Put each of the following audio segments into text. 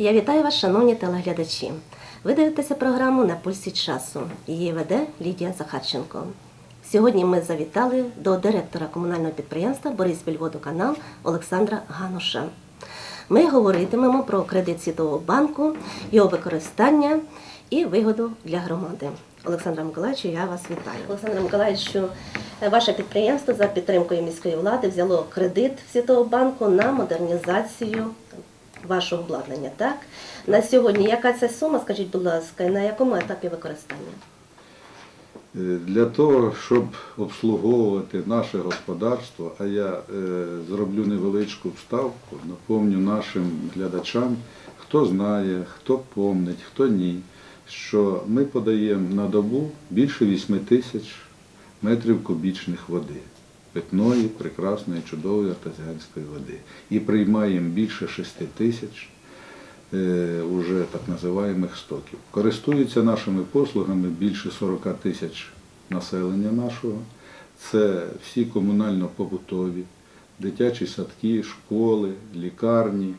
Я вітаю вас, шановні телеглядачі. Ви дивитеся програму на пульсі часу. Її веде Лідія Захарченко. Сьогодні ми завітали до директора комунального підприємства Бориспільводоканал Олександра Гануша. Ми говоритимемо про кредит Світового банку, його використання і вигоду для громади. Олександра Миколаївичу, я вас вітаю. Олександра Миколаївичу, ваше підприємство за підтримкою міської влади взяло кредит Світового банку на модернізацію вашого обладнання. Так на сьогодні яка це сума? Скажіть, будь ласка, і на якому етапі використання? Е, Для того, щоб обслуговувати наше господарство, а я е, зроблю невеличку вставку, напомню нашим глядачам, хто знає, хто помнить, хто ні, що ми подаємо на добу більше 8 тисяч метрів кубічних води. Питної, прекрасної, чудової артезіанської води. І приймаємо більше 6 тисяч е, так називаємих стоків. Користуються нашими послугами більше 40 тисяч населення нашого. Це всі комунально-побутові, дитячі садки, школи, лікарні,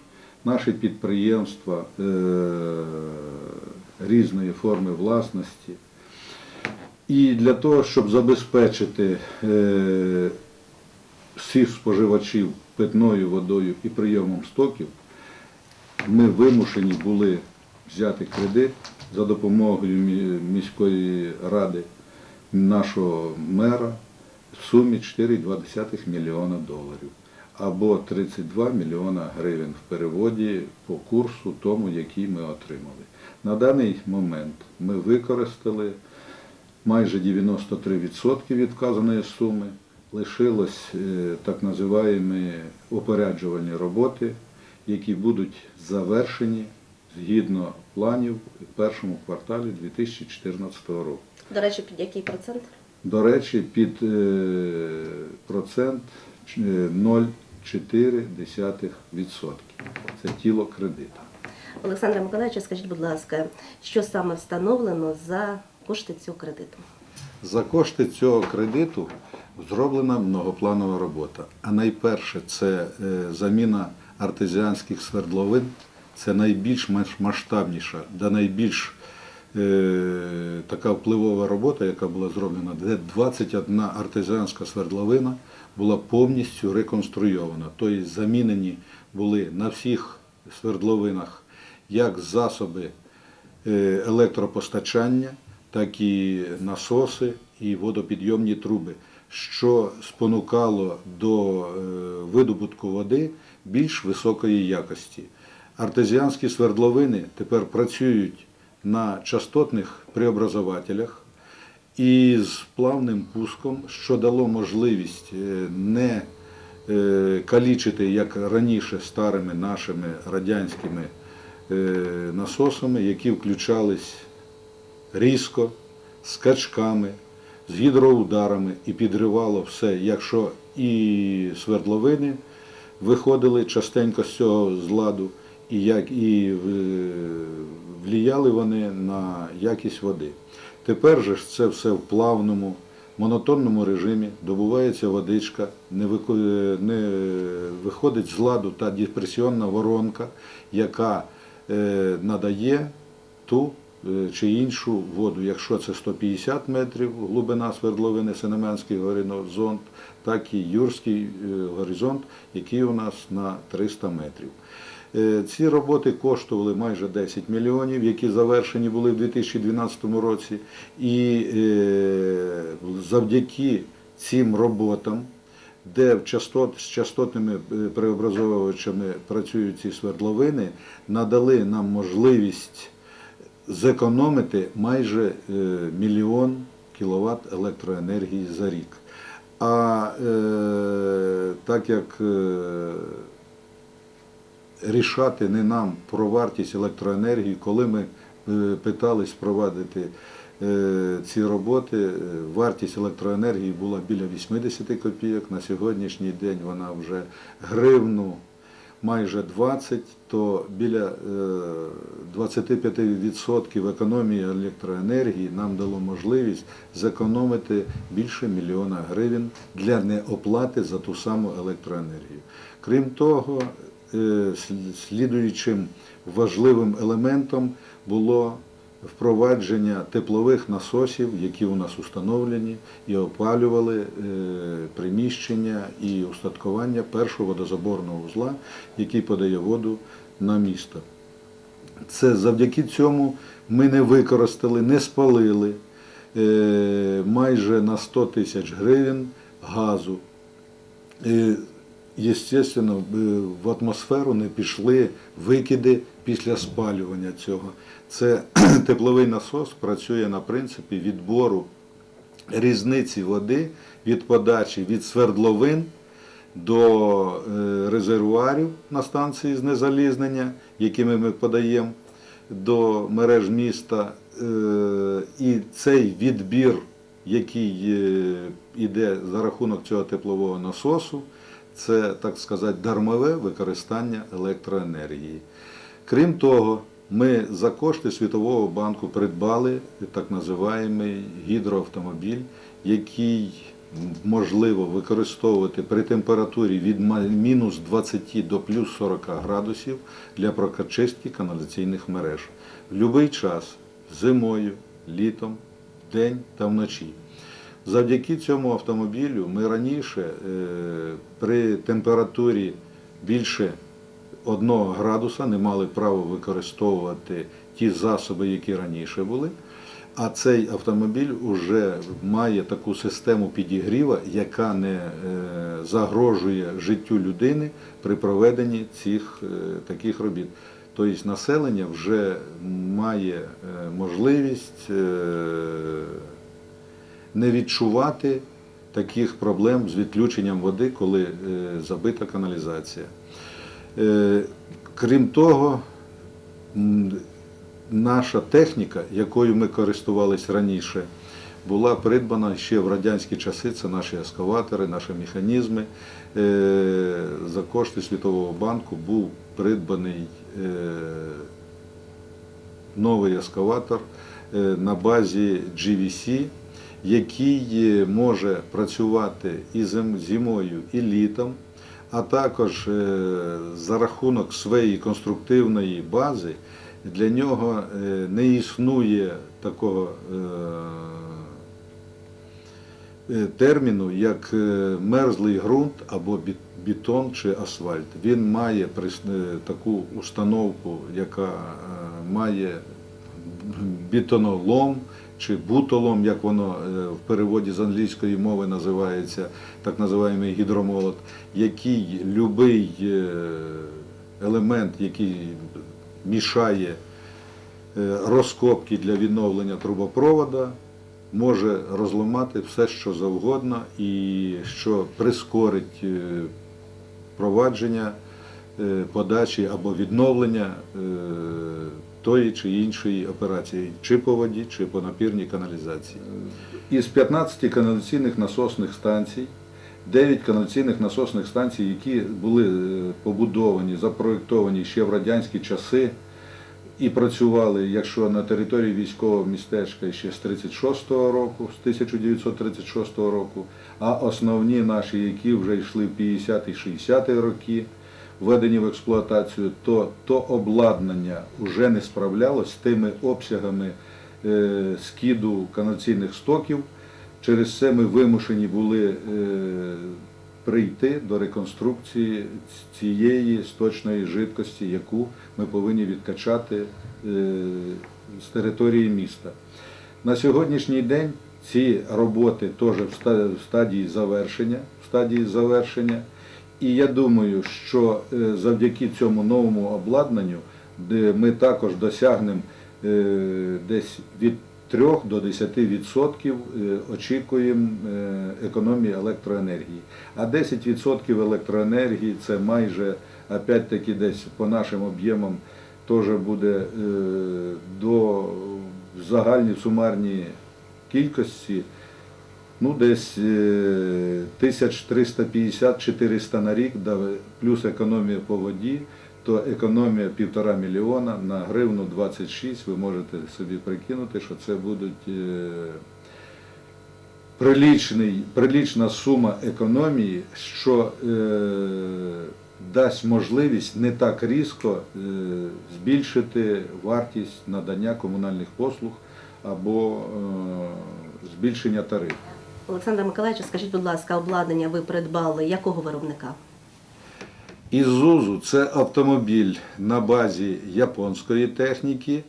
наші підприємства е, різної форми власності. І для того, щоб забезпечити е, всіх споживачів питною водою і прийомом стоків, ми вимушені були взяти кредит за допомогою міської ради нашого мера в сумі 4,2 мільйона доларів або 32 мільйона гривень в переводі по курсу тому, який ми отримали. На даний момент ми використали майже 93% від вказаної суми. Лишилось е, так називаємо опереджувальні роботи, які будуть завершені згідно планів в першому кварталі 2014 року. До речі, під який процент? До речі, під е, процент е, 0,4%. Це тіло кредита. Олександра Миколаївичу, скажіть, будь ласка, що саме встановлено за кошти цього кредиту? За кошти цього кредиту зроблена многопланова робота. А найперше це е, заміна артезіанських свердловин. Це найбільш масштабніша, да найбільш е, така впливова робота, яка була зроблена, де 21 артезіанська свердловина була повністю реконструйована. Тобто замінені були на всіх свердловинах як засоби е, електропостачання, так і насоси і водопідйомні труби, що спонукало до е, видобутку води більш високої якості. Артезіанські свердловини тепер працюють на частотних преобразователях і з плавним пуском, що дало можливість е, не е, калічити, як раніше, старими нашими радянськими насосами, які включались різко, скачками, з гідроударами і підривало все, якщо і свердловини виходили частенько з цього з ладу, і як і вліяли вони на якість води. Тепер же ж це все в плавному, монотонному режимі, добувається водичка, не, виходить з ладу та депресіонна воронка, яка е, надає ту чи іншу воду. Якщо це 150 метрів глибина свердловини Сенеменський горизонт, так і Юрський е, горизонт, який у нас на 300 метрів. Е, Ці роботи коштували майже 10 мільйонів, які завершені були в 2012 році. І е, завдяки цим роботам, де частот, з частотними е, преобразовувачами працюють ці свердловини, надали нам можливість зекономити майже е, мільйон кіловат електроенергії за рік. А е, так як е, рішати не нам про вартість електроенергії, коли ми е, питались провадити е, ці роботи, е, вартість електроенергії була біля 80 копійок. На сьогоднішній день вона вже гривну майже 20, то біля е, 25% економії електроенергії нам дало можливість зекономити більше мільйона гривень для неоплати за ту саму електроенергію. Крім того, е, слідуючим важливим елементом було впровадження теплових насосів, які у нас установлені і опалювали е, приміщення і устаткування першого водозаборного узла, який подає воду на місто. Це завдяки цьому ми не використали, не спалили е, майже на 100 тисяч гривень газу. Єстественно, е, в атмосферу не пішли викиди після спалювання цього. Це тепловий насос працює на принципі відбору різниці води від подачі від свердловин до е, резервуарів на станції знезалізнення, якими ми подаємо до мереж міста. Е, І цей відбір, який йде за рахунок цього теплового насосу, це, так сказати, дармове використання електроенергії. Крім того, ми за кошти Світового банку придбали так називаємий гідроавтомобіль, який можливо використовувати при температурі від мінус 20 до плюс 40 градусів для прокачистки каналізаційних мереж в будь-який час, зимою, літом, день та вночі. Завдяки цьому автомобілю ми раніше е, при температурі більше 1 градуса не мали права використовувати ті засоби, які раніше були. А цей автомобіль вже має таку систему підігріва, яка не е, загрожує життю людини при проведенні цих е, таких робіт. Тобто населення вже має е, можливість не відчувати таких проблем з відключенням води, коли забита каналізація. Е, Крім того, наша техніка, якою ми користувалися раніше, була придбана ще в радянські часи. Це наші ескаватори, наші механізми. Е, За кошти Світового банку був придбаний е, новий ескаватор на базі GVC, який може працювати і зим- зимою, і літом, а також е, за рахунок своєї конструктивної бази для нього е, не існує такого е, терміну, як мерзлий ґрунт або бетон чи асфальт. Він має таку установку, яка має бетонолом чи бутолом, як воно в переводі з англійської мови називається, так називаємо гідромолот, який любий е, елемент, який мішає е, розкопки для відновлення трубопровода, може розламати все, що завгодно, і що прискорить е, провадження подачі або відновлення тої чи іншої операції, чи по воді, чи по напірній каналізації. Із 15 каналізаційних насосних станцій, 9 каналізаційних насосних станцій, які були е, побудовані, запроєктовані ще в радянські часи і працювали, якщо на території військового містечка ще з 36-го року, з 1936 року, а основні наші, які вже йшли в 50-60-ті роки, введені в експлуатацію, то то обладнання вже не справлялось з тими обсягами е, скиду каналізаційних стоків. Через це ми вимушені були е, прийти до реконструкції цієї сточної жидкості, яку ми повинні відкачати е, з території міста. На сьогоднішній день ці роботи теж в стадії завершення. В стадії завершення. І я думаю, що е, завдяки цьому новому обладнанню ми також досягнемо десь від 3 до 10% е, очікуємо е, економії електроенергії. А 10% електроенергії це майже, опять-таки, десь по нашим об'ємам теж буде е, до загальній сумарній кількості ну, десь е, 1350-400 на рік, плюс економія по воді, то економія півтора мільйона на гривну 26, ви можете собі прикинути, що це будуть е, приличний, сума економії, що е, дасть можливість не так різко е, збільшити вартість надання комунальних послуг або збільшення тарифів. Олександра Миколаївича, скажіть, будь ласка, обладнання ви придбали якого виробника? Ізузу це автомобіль на базі японської техніки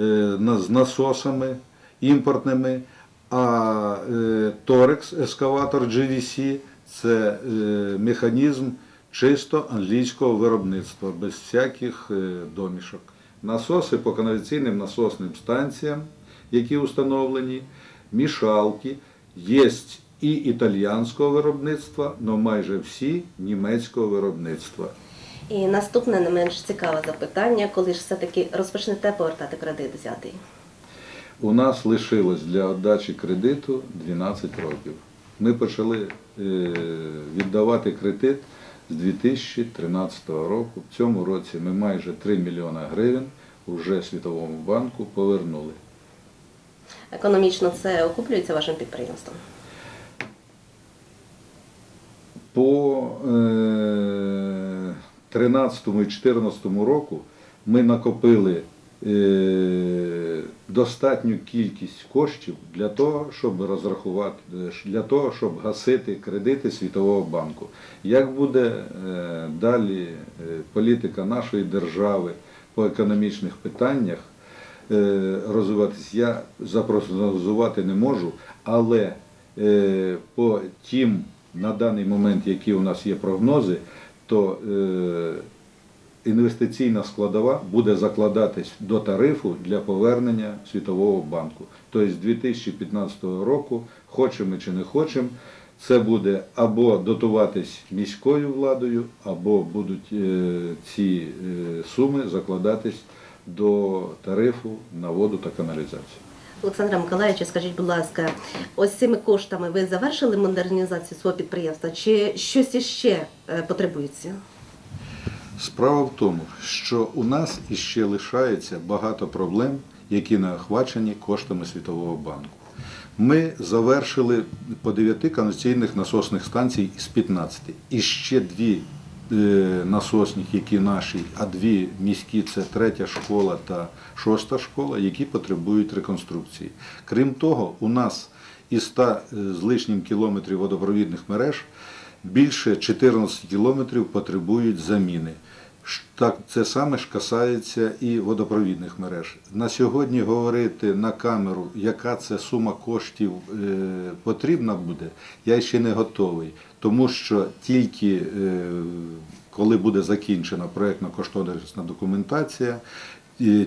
е, з насосами імпортними, а е, Torex ескаватор GVC це е, механізм чисто англійського виробництва, без всяких домішок. Насоси по каналізаційним насосним станціям, які установлені, мішалки, є і італіянського виробництва, але майже всі німецького виробництва. І наступне не менш цікаве запитання, коли ж все-таки розпочнете повертати кредит взятий? У нас лишилось для віддачі кредиту 12 років. Ми почали е, віддавати кредит з 2013 року. В цьому році ми майже 3 мільйона гривень вже Світовому банку повернули. Економічно це окуплюється вашим підприємством? По е, 13 і 2014 року ми накопили е, достатню кількість коштів для того, щоб розрахувати, е, для того, щоб гасити кредити Світового банку. Як буде е, далі е, політика нашої держави по економічних питаннях, е, розвиватись, я запрогнозувати не можу, але е, по тим на даний момент, які у нас є прогнози, то е, інвестиційна складова буде закладатись до тарифу для повернення Світового банку. Тобто з 2015 року, хочемо чи не хочемо, це буде або дотуватись міською владою, або будуть е, ці е, суми закладатись до тарифу на воду та каналізацію. Олександра Миколаївича, скажіть, будь ласка, ось цими коштами ви завершили модернізацію свого підприємства чи щось іще е, потребується? Справа в тому, що у нас іще лишається багато проблем, які не охвачені коштами Світового банку. Ми завершили по 9 каналізаційних насосних станцій з 15. І ще дві е, які наші, а дві міські це третя школа та шоста школа, які потребують реконструкції. Крім того, у нас із 100 з лишнім кілометрів водопровідних мереж більше 14 кілометрів потребують заміни. Так, це саме ж касається і водопровідних мереж. На сьогодні говорити на камеру, яка це сума коштів е, потрібна буде, я ще не готовий, тому що тільки е, коли буде закінчена проєктно-кошторисна документація,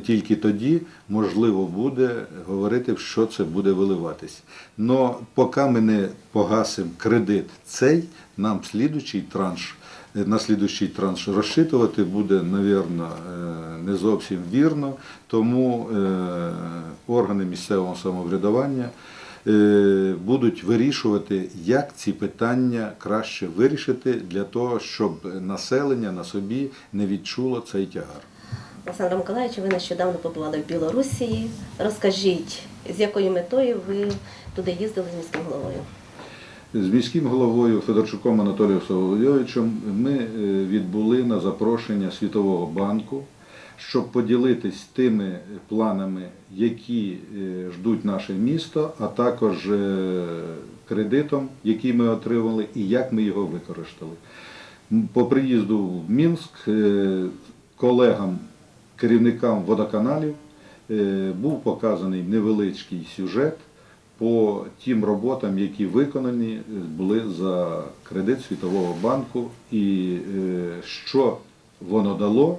тільки тоді можливо буде говорити, що це буде виливатись. Но поки ми не погасимо кредит цей, нам слідучий транш, на слідучий транш розчитувати буде, навірно, не зовсім вірно, тому е, органи місцевого самоврядування е, будуть вирішувати, як ці питання краще вирішити для того, щоб населення на собі не відчуло цей тягар. Олександра Миколаївича, ви нещодавно побували в Білорусі. Розкажіть, з якою метою ви туди їздили з міським головою? З міським головою Федорчуком Анатолієм Соловйовичем ми е, відбули на запрошення Світового банку, щоб поділитись тими планами, які е, ждуть наше місто, а також е, кредитом, який ми отримали, і як ми його використали. По приїзду в Мінськ колегам, керівникам водоканалів був показаний невеличкий сюжет по тим роботам, які виконані були за кредит Світового банку, і е, що воно дало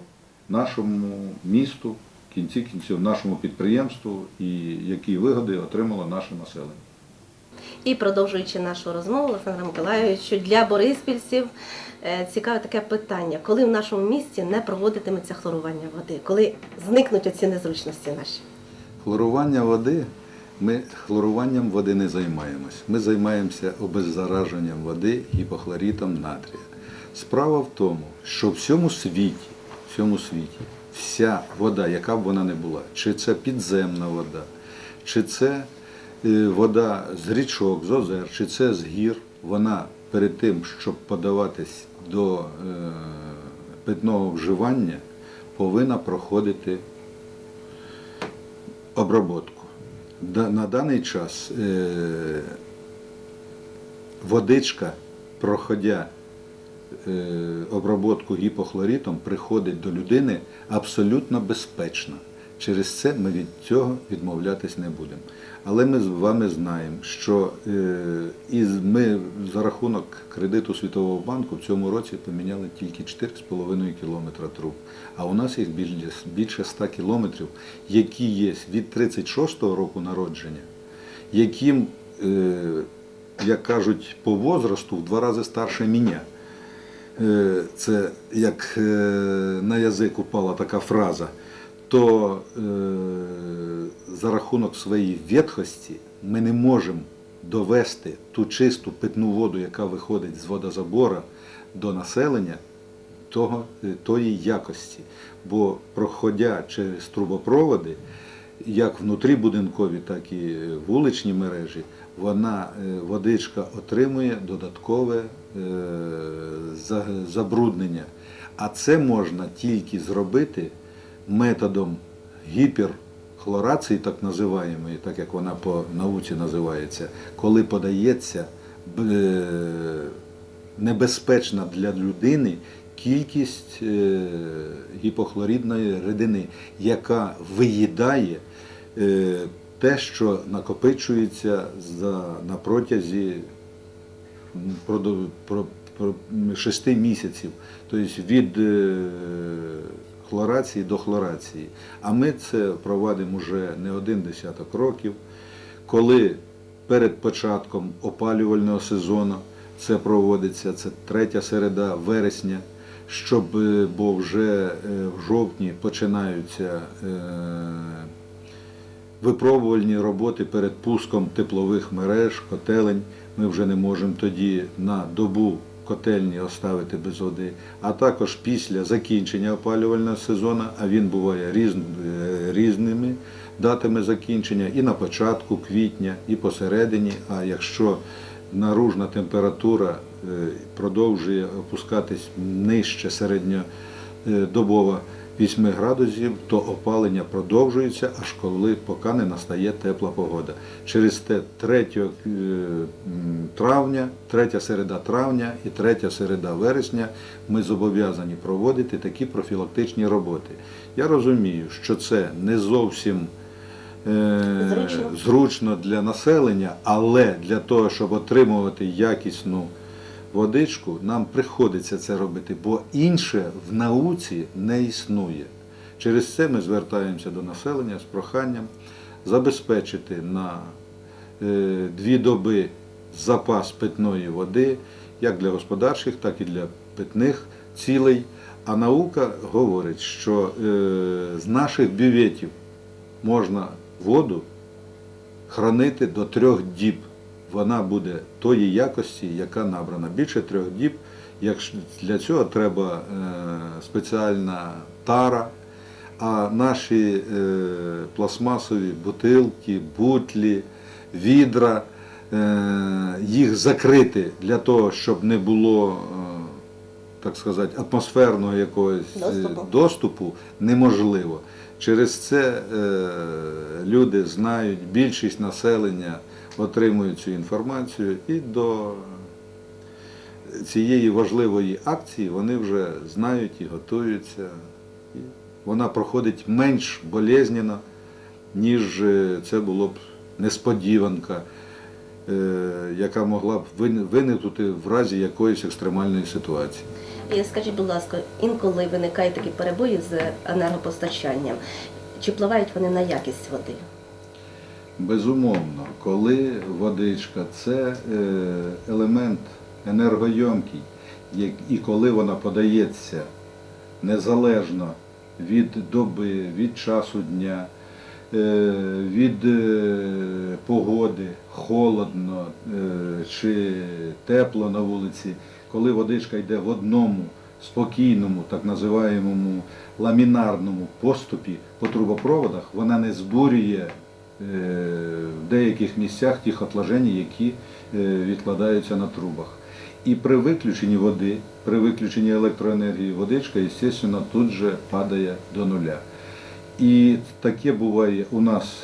нашому місту, в кінці кінців, нашому підприємству, і які вигоди отримало наше населення. І продовжуючи нашу розмову, Олександра Миколаївичу, для бориспільців е, цікаве таке питання: коли в нашому місті не проводитиметься хлорування води, коли зникнуть оці незручності наші? Хлорування води. Ми хлоруванням води не займаємось. Ми займаємося обеззараженням води гіпохлорітом натрія. Справа в тому, що в всьому світі, в всьому світі вся вода, яка б вона не була, чи це підземна вода, чи це е, вода з річок, з озер, чи це з гір, вона перед тим, щоб подаватись до е, питного вживання повинна проходити обробку. На даний час е, водичка, проходя е, обробку гіпохлоритом, приходить до людини абсолютно безпечно. Через це ми від цього відмовлятись не будемо. Але ми з вами знаємо, що е, ми за рахунок кредиту Світового банку в цьому році поміняли тільки 4,5 кілометра труб. А у нас їх більше, більше 100 кілометрів, які є від 36-го року народження, яким, е, як кажуть, по возрасту в два рази старше мене. Е, Це як на язик упала така фраза, то е, за рахунок своєї ветхості ми не можемо довести ту чисту питну воду, яка виходить з водозабора до населення того, е, тої якості. Бо проходя через трубопроводи, як внутрібудинкові, так і вуличні мережі, вона е, водичка отримує додаткове е, забруднення. А це можна тільки зробити методом гіперхлорації, так називаємо, так як вона по науці називається, коли подається е, небезпечна для людини кількість е, гіпохлорідної рідини, яка виїдає е, те, що накопичується на протязі 6 місяців, тобто від хлорації до хлорації. А ми це проводимо вже не один десяток років, коли перед початком опалювального сезону це проводиться, це третя середа вересня, щоб, е, бо вже е, в жовтні починаються е, випробувальні роботи перед пуском теплових мереж, котелень. Ми вже не можемо тоді на добу котельні оставити без води. А також після закінчення опалювального сезону, а він буває е, різними датами закінчення, і на початку квітня, і посередині. А якщо наружна температура е, продовжує опускатись нижче середньодобова 8 градусів, то опалення продовжується, аж коли поки не настає тепла погода. Через те 3 е, травня, 3 середа травня і 3 середа вересня ми зобов'язані проводити такі профілактичні роботи. Я розумію, що це не зовсім е, Зручно. зручно для населення, але для того, щоб отримувати якісну водичку, нам приходиться це робити, бо інше в науці не існує. Через це ми звертаємося до населення з проханням забезпечити на е, дві доби запас питної води, як для господарчих, так і для питних цілей. А наука говорить, що е, з наших бюветів можна воду хранити до трьох діб. Вона буде тої якості, яка набрана. Більше трьох діб. Для цього треба е, спеціальна тара, а наші е, пластмасові бутилки, бутлі, відра, е, їх закрити для того, щоб не було, так сказати, атмосферного якогось Доступу. доступу неможливо. Через це е, люди знають, більшість населення отримують цю інформацію і до цієї важливої акції вони вже знають і готуються. І вона проходить менш болезненно, ніж е, це було б несподіванка, е, яка могла б виникнути в разі якоїсь екстремальної ситуації. Скажіть, будь ласка, інколи виникають такі перебої з енергопостачанням. Чи впливають вони на якість води? Безумовно, коли водичка це е, елемент енергойомкий, і коли вона подається незалежно від доби, від часу дня, е, від е, погоди, холодно чи тепло на вулиці, коли водичка йде в одному спокійному, так називаємому ламінарному поступі по трубопроводах, вона не збурює в деяких місцях тих отложень, які е, відкладаються на трубах. І при виключенні води, при виключенні електроенергії, водичка, звісно, тут же падає до нуля. І таке буває у нас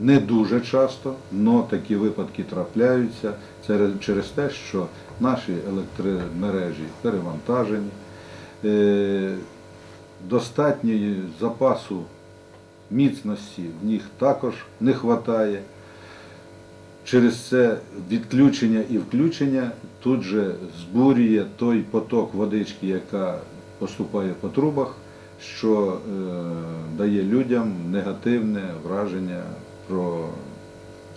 не дуже часто, але такі випадки трапляються через, через те, що наші електромережі перевантажені, е, достатньої запасу міцності в них також не вистачає. Через це відключення і включення тут же збурює той поток водички, яка поступає по трубах, що е, дає людям негативне враження про,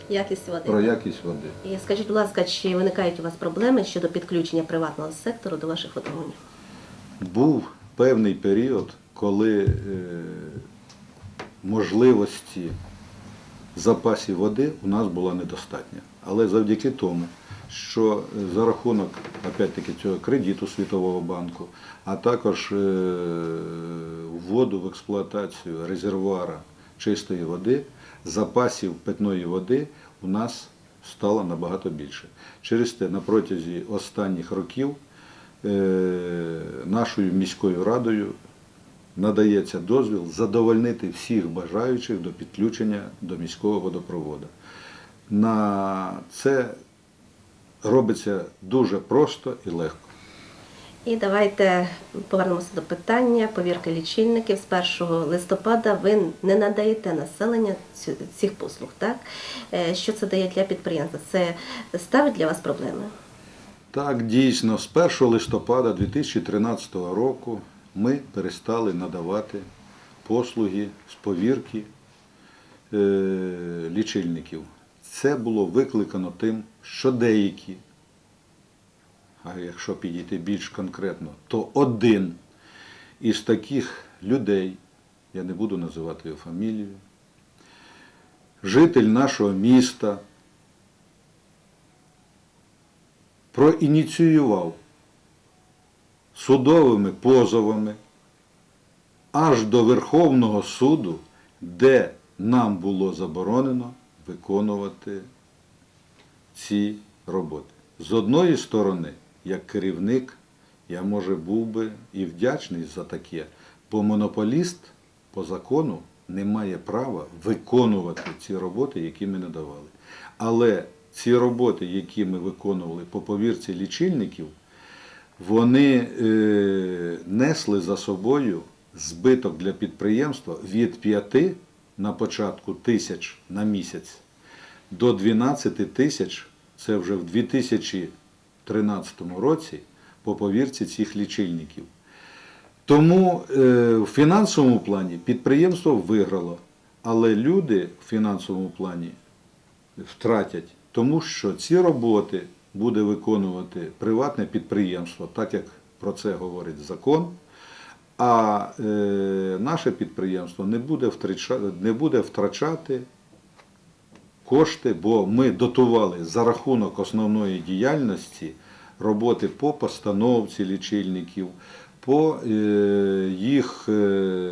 Якість води. про якість води. І скажіть, будь ласка, чи виникають у вас проблеми щодо підключення приватного сектору до ваших водогонів? Був певний період, коли е, можливості запасів води у нас була недостатня. Але завдяки тому, що е, за рахунок опять-таки цього кредиту Світового банку, а також е, вводу в експлуатацію резервуара чистої води, запасів питної води у нас стало набагато більше. Через те на протязі останніх років е, нашою міською радою надається дозвіл задовольнити всіх бажаючих до підключення до міського водопроводу. На це робиться дуже просто і легко. І давайте повернемося до питання повірки лічильників. З 1 листопада ви не надаєте населення цих послуг. Так? Е, Що це дає для підприємства? Це ставить для вас проблеми? Так, дійсно, з 1 листопада 2013 року ми перестали надавати послуги з повірки е, лічильників. Це було викликано тим, що деякі, а якщо підійти більш конкретно, то один із таких людей, я не буду називати його фамілію, житель нашого міста, проініціював судовими позовами аж до Верховного суду, де нам було заборонено виконувати ці роботи. З одної сторони, як керівник, я може був би і вдячний за таке, бо монополіст по закону не має права виконувати ці роботи, які ми надавали. Але ці роботи, які ми виконували по повірці лічильників, вони е, несли за собою збиток для підприємства від 5 на початку тисяч на місяць до 12 тисяч, це вже в 2013 році, по повірці цих лічильників. Тому е, в фінансовому плані підприємство виграло, але люди в фінансовому плані втратять, тому що ці роботи буде виконувати приватне підприємство, так як про це говорить закон. А е, наше підприємство не буде, втрачати, не буде втрачати кошти, бо ми дотували за рахунок основної діяльності роботи по постановці лічильників, по е, їх е,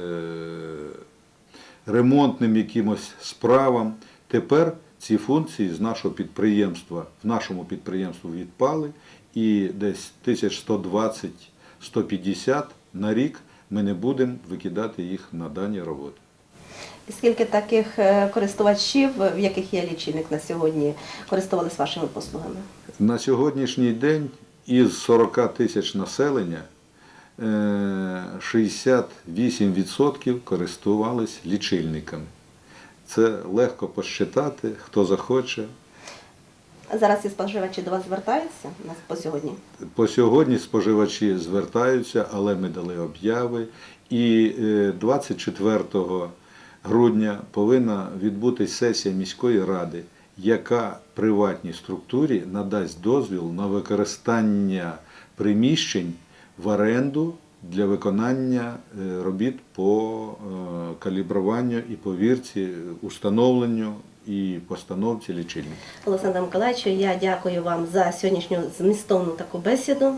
ремонтним якимось справам. Тепер ці функції з нашого підприємства, в нашому підприємству відпали, і десь 1120-150 на рік ми не будемо викидати їх на дані роботи. І скільки таких е, користувачів, в яких є лічильник на сьогодні, користувалися вашими послугами? На сьогоднішній день із 40 тисяч населення е, 68% користувались лічильниками. Це легко посчитати, хто захоче. А зараз ці споживачі до вас звертаються по сьогодні? По сьогодні споживачі звертаються, але ми дали обяви. І е, 24 грудня повинна відбутись сесія міської ради, яка приватній структурі надасть дозвіл на використання приміщень в оренду для виконання е, робіт по е, калібруванню і повірці, установленню і постановці лічильників. Олександр Миколаївичу, я дякую вам за сьогоднішню змістовну таку бесіду.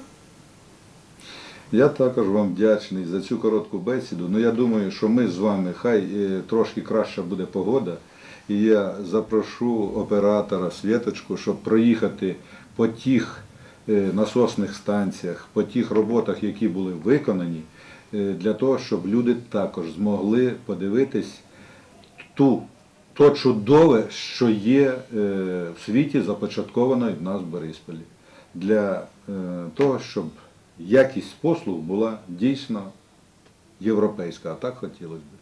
Я також вам вдячний за цю коротку бесіду. Ну я думаю, що ми з вами, хай е, трошки краща буде погода. І я запрошу оператора Світочку, щоб проїхати по тих насосних станціях, по тих роботах, які були виконані, е, для того, щоб люди також змогли подивитись ту, то чудове, що є е, в світі започатковано в нас в Борисполі. Для е, того, щоб якість послуг була дійсно європейська, а так хотілося б.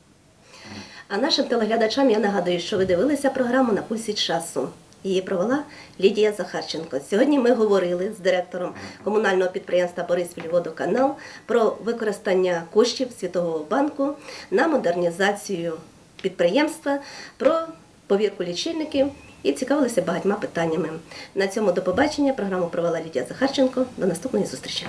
А нашим телеглядачам я нагадую, що ви дивилися програму на пульсі часу. Її провела Лідія Захарченко. Сьогодні ми говорили з директором комунального підприємства Бориспільводоканал про використання коштів Світового банку на модернізацію підприємства, про повірку лічильників і цікавилися багатьма питаннями. На цьому до побачення. Програму провела Лідія Захарченко. До наступної зустрічі.